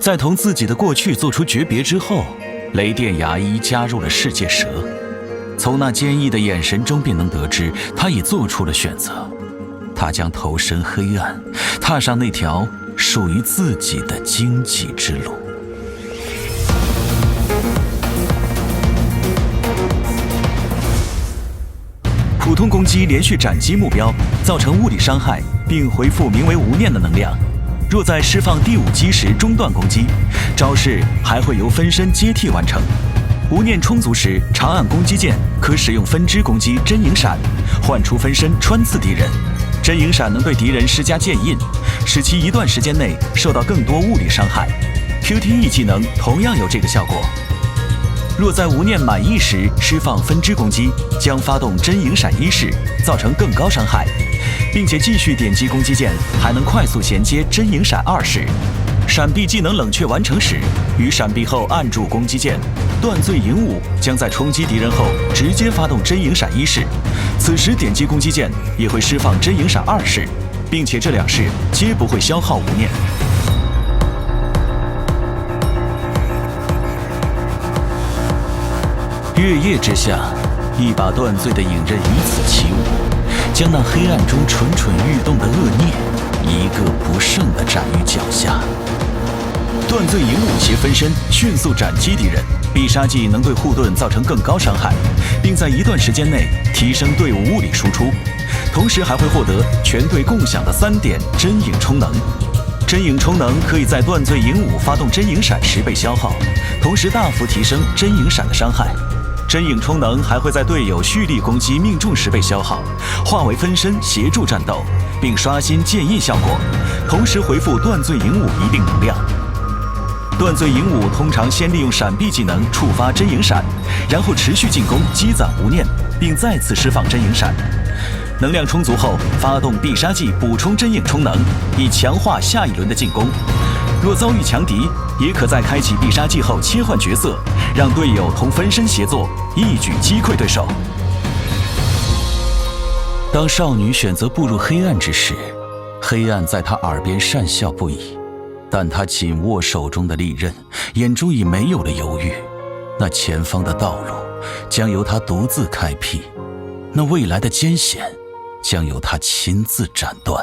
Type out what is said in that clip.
在同自己的过去做出诀别之后，雷电牙医加入了世界蛇。从那坚毅的眼神中，便能得知他已做出了选择。他将投身黑暗，踏上那条属于自己的荆棘之路。普通攻击连续斩击目标，造成物理伤害，并回复名为无念的能量。若在释放第五击时中断攻击，招式还会由分身接替完成。无念充足时，长按攻击键可使用分支攻击真影闪，唤出分身穿刺敌人。真影闪能对敌人施加剑印，使其一段时间内受到更多物理伤害。QTE 技能同样有这个效果。若在无念满意时释放分支攻击，将发动真影闪一式，造成更高伤害。并且继续点击攻击键，还能快速衔接真影闪二式。闪避技能冷却完成时，与闪避后按住攻击键，断罪影舞将在冲击敌人后直接发动真影闪一式。此时点击攻击键也会释放真影闪二式，并且这两式皆不会消耗无念。月夜之下，一把断罪的影刃于此起舞。将那黑暗中蠢蠢欲动的恶念一个不剩的斩于脚下。断罪影武邪分身迅速斩击敌人，必杀技能对护盾造成更高伤害，并在一段时间内提升队伍物理输出，同时还会获得全队共享的三点真影充能。真影充能可以在断罪影武发动真影闪时被消耗，同时大幅提升真影闪的伤害。真影充能还会在队友蓄力攻击命中时被消耗，化为分身协助战斗，并刷新剑意效果，同时回复断罪影武一定能量。断罪影武通常先利用闪避技能触发真影闪，然后持续进攻积攒无念，并再次释放真影闪。能量充足后，发动必杀技补充真影充能，以强化下一轮的进攻。若遭遇强敌，也可在开启必杀技后切换角色，让队友同分身协作，一举击溃对手。当少女选择步入黑暗之时，黑暗在她耳边讪笑不已，但她紧握手中的利刃，眼中已没有了犹豫。那前方的道路将由她独自开辟，那未来的艰险将由她亲自斩断。